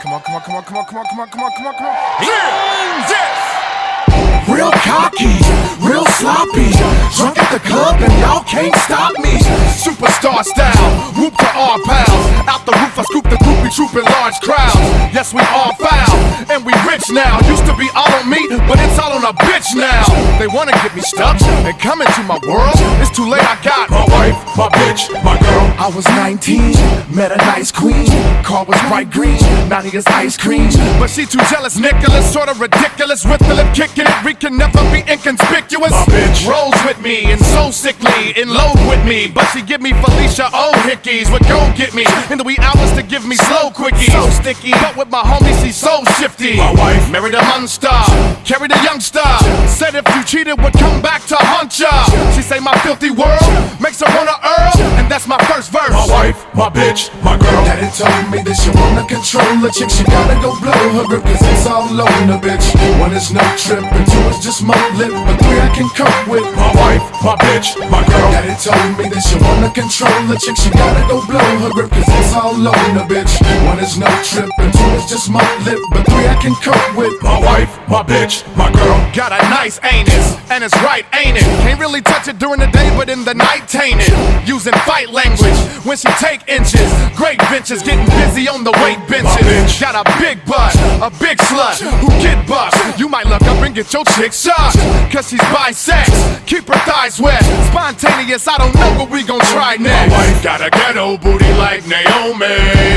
Come on, come on, come on, come on, come on, come on, come on, come on, come on. Yeah, yeah. Real cocky, real sloppy. Drunk at the club and y'all can't stop me. Superstar style, whoop to our pals. Out the roof, I scoop the groupie troop in large crowds. Yes, we all foul, and we rich now. Used to be all on me, but it's all on a bitch now. They wanna get me stuck and come into my world. It's too late, I got My wife, my bitch, my girl. I was 19, met a nice queen. Car was bright green, now he is ice cream. But she too jealous, Nicholas, sorta ridiculous. With the lip kicking it, we can never be inconspicuous. My bitch. rolls with me and so sickly, in love with me. But she give me Felicia old hickeys, would go get me in the wee hours to give me slow quickies. So sticky, but with my homies, she's so shifty. My wife. married a monster, carried a youngster. Said if you cheated, would come back to haunt ya. She say my filthy world makes her wanna Daddy told me that she wanna control a chick. She gotta go blow her grip, cause it's all on the bitch. One is no trip, and two is just my lip. But three I can cope with. My wife, my bitch, my. Daddy told me that she wanna control the chick. She gotta go blow her grip, cause it's all on the bitch. One is no trip, and two is just my lip. But three I can cope with. My wife, my bitch, my girl. Got a nice anus, and it's right, ain't it? Can't really touch it during the day, but in the night, taint it. Using fight language when she take inches. Great benches, getting busy on the weight benches. Got a big butt, a big slut who get bust. You might look up and get your chick shot, cause she's bisex. Keep her thighs wet, spontaneous. I don't know what we gon' try next. My wife got a ghetto booty like Naomi.